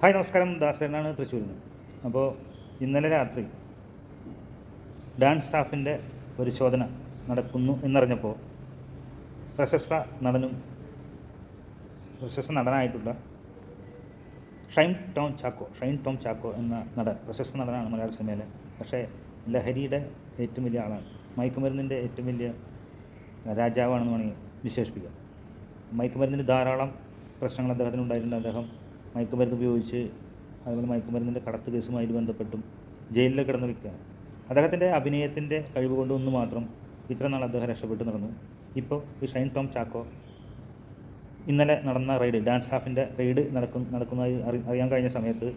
Hi നമസ്കാരം. ദാസേനാണ് തൃശ്ശൂരിൽ നിന്ന് അപ്പോൾ ഇന്നലെ രാത്രി ഡാൻസ് സ്റ്റാഫിന്റെ പരിശോധന നടക്കുന്നു എന്നറിഞ്ഞപ്പോൾ പ്രശസ്ത നടനും പ്രശസ്ത നടനായിട്ടുള്ള ഷൈൻ ടോം ചാക്കോ ഷൈൻ ടോം ചാക്കോ എന്ന നടൻ പ്രശസ്ത നടനാണ് മലയാള സിനിമയിലെ. പക്ഷേ ലഹരിയുടെ ഏറ്റവും വലിയ ആളാണ്. മയക്കുമരുന്നിന്റെ ഏറ്റവും വലിയ രാജാവാണെന്ന് വേണമെങ്കിൽ വിശേഷിപ്പിക്കാം. മയക്കുമരുന്നിന് ധാരാളം പ്രശ്നങ്ങൾ അദ്ദേഹത്തിന് ഉണ്ടായിട്ടുണ്ട് അദ്ദേഹം മയക്കുമരുന്ന് ഉപയോഗിച്ച് അതുപോലെ മയക്കുമരുന്നിന്റെ കടത്ത് കേസുമായിട്ട് ബന്ധപ്പെട്ടും ജയിലിൽ കിടന്ന് വ്യക്തിയാണ് അദ്ദേഹത്തിന്റെ അഭിനയത്തിന്റെ കഴിവ് കൊണ്ടൊന്ന് മാത്രം ഇത്ര നാൾ അദ്ദേഹം രക്ഷപ്പെട്ട് നടന്നു. ഇപ്പോൾ ഈ ഷൈൻ ടോം ചാക്കോ ഇന്നലെ നടന്ന റെയ്ഡ് ഡാൻസ് സ്റ്റാഫിന്റെ റെയ്ഡ് നടക്കും നടക്കുന്നതായി അറി അറിയാൻ കഴിഞ്ഞ സമയത്ത്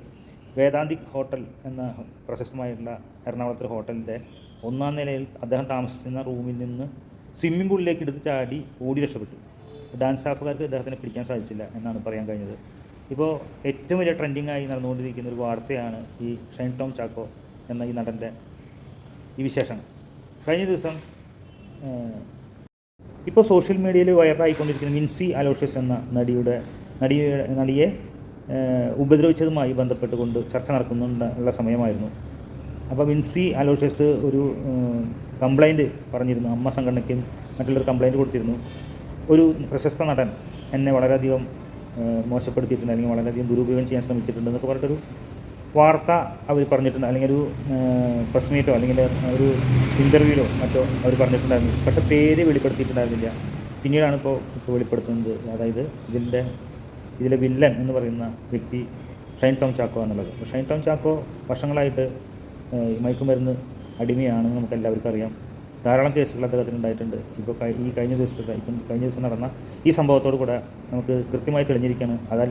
വേദാന്തിക് ഹോട്ടൽ എന്ന പ്രശസ്തമായിട്ടുള്ള എറണാകുളത്തെ ഹോട്ടലിന്റെ ഒന്നാം നിലയിൽ അദ്ദേഹം താമസിക്കുന്ന റൂമിൽ നിന്ന് സ്വിമ്മിംഗ് പൂളിലേക്ക് എടുത്ത് ചാടി ഓടി രക്ഷപ്പെട്ടു. ഡാൻസ് സ്റ്റാഫുകാർക്ക് അദ്ദേഹത്തിനെ പിടിക്കാൻ സാധിച്ചില്ല എന്നാണ് പറയാൻ കഴിഞ്ഞത്. ഇപ്പോൾ ഏറ്റവും വലിയ ട്രെൻഡിങ് ആയി നടന്നുകൊണ്ടിരിക്കുന്ന ഒരു വാർത്തയാണ് ഈ ഷൈൻ ടോം ചാക്കോ എന്ന ഈ നടന്റെ ഈ വിശേഷങ്ങൾ. കഴിഞ്ഞ ദിവസം ഇപ്പോൾ സോഷ്യൽ മീഡിയയിൽ വൈറലായിക്കൊണ്ടിരിക്കുന്ന മിൻസി അലോഷ്യസ് എന്ന നടിയുടെ നടിയുടെ നടിയെ ഉപദ്രവിച്ചതുമായി ബന്ധപ്പെട്ടുകൊണ്ട് ചർച്ച നടക്കുന്നുണ്ട് ഉള്ള സമയമായിരുന്നു. അപ്പോൾ മിൻസി അലോഷ്യസ് ഒരു കംപ്ലൈന്റ് പറഞ്ഞിരുന്നു. അമ്മ സംഘടനയ്ക്കും മറ്റുള്ളവർ കംപ്ലൈന്റ് കൊടുത്തിരുന്നു. ഒരു പ്രശസ്ത നടൻ എന്നെ വളരെയധികം മോശപ്പെടുത്തിയിട്ടുണ്ട് അല്ലെങ്കിൽ വളരെയധികം ദുരുപയോഗം ചെയ്യാൻ ശ്രമിച്ചിട്ടുണ്ട് എന്നൊക്കെ പറഞ്ഞിട്ടൊരു വാർത്ത അവർ പറഞ്ഞിട്ടുണ്ട് അല്ലെങ്കിൽ ഒരു പ്രസ് മീറ്റോ അല്ലെങ്കിൽ ഒരു ഇന്റർവ്യൂലോ മറ്റോ അവർ പറഞ്ഞിട്ടുണ്ടായിരുന്നു പക്ഷേ പേര് വെളിപ്പെടുത്തിയിട്ടുണ്ടായിരുന്നില്ല. പിന്നീടാണ് ഇപ്പോൾ ഇപ്പോൾ വെളിപ്പെടുത്തുന്നത്. അതായത് ഇതിന്റെ ഇതിലെ വില്ലൻ എന്ന് പറയുന്ന വ്യക്തി ഷൈൻ ടോം ചാക്കോ എന്നുള്ളത്. ഷൈൻ ടോം ചാക്കോ വർഷങ്ങളായിട്ട് മയക്കുമരുന്ന് അടിമയാണെന്ന് നമുക്ക് എല്ലാവർക്കും അറിയാം. ധാരാളം കേസുകൾ അദ്ദേഹത്തിന് ഉണ്ടായിട്ടുണ്ട്. ഇപ്പോൾ ഈ കഴിഞ്ഞ ദിവസത്തെ ഇപ്പം കഴിഞ്ഞ ദിവസം നടന്ന ഈ സംഭവത്തോട് കൂടെ നമുക്ക് കൃത്യമായി തെളിഞ്ഞിരിക്കുകയാണ്. അതല്ല